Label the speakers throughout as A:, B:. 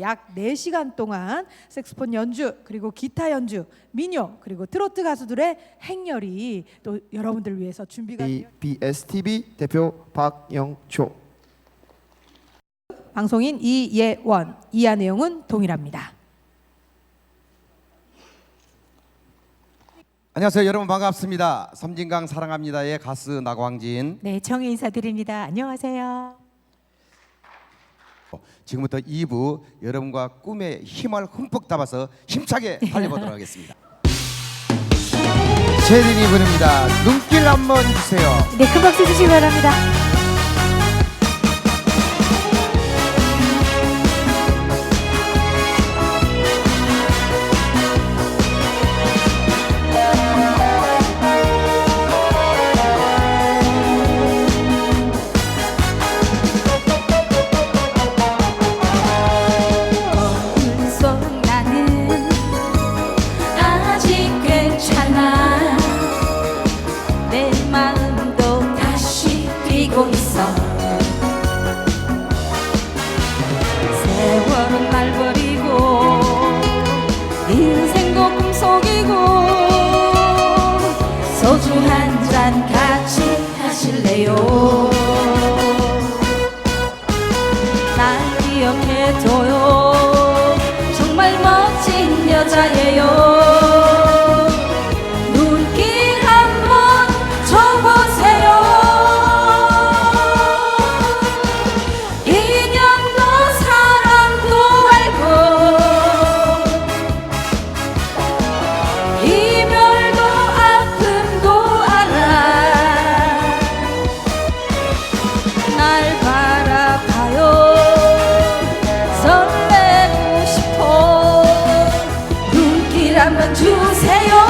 A: 약 4시간 동안 색스폰 연주 그리고 기타 연주, 민요 그리고 트로트 가수들의 행렬이 또 여러분들 위해서 준비가 되어
B: ABS TV 대표 박영초.
A: 방송인 이예원 이하 내용은 동일합니다.
C: 안녕하세요 여러분 반갑습니다 섬진강 사랑합니다의 가수 나광진
D: 네, 정혜 인사드립니다. 안녕하세요.
C: 지금부터 2부 여러분과 꿈의 힘을 흠뻑 담아서 힘차게 달려보도록 하겠습니다
B: 제린이 부릅니다. 눈길 한번 주세요.
D: 네, 큰 박수 주시기 바랍니다.
E: 뛰고 있어. 세월은 날 버리고 인생도 꿈속이고 소주 한 잔 같이 하실래요? 날 기억해줘요. 정말 멋진 여자예요 날 바라봐요. 설레고 싶어. 눈길 한번 주세요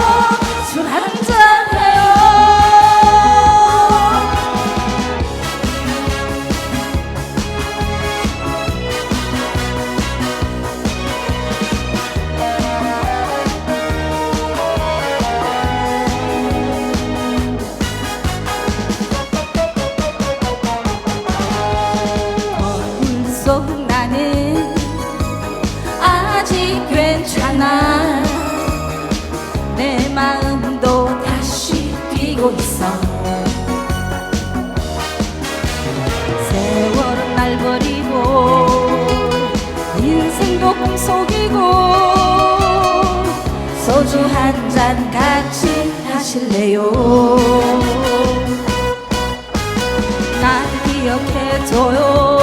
E: 뛰고 있어. 세월은 날 버리고 인생도 꿈속이고 소주 한 잔 같이 하실래요? 날 기억해줘요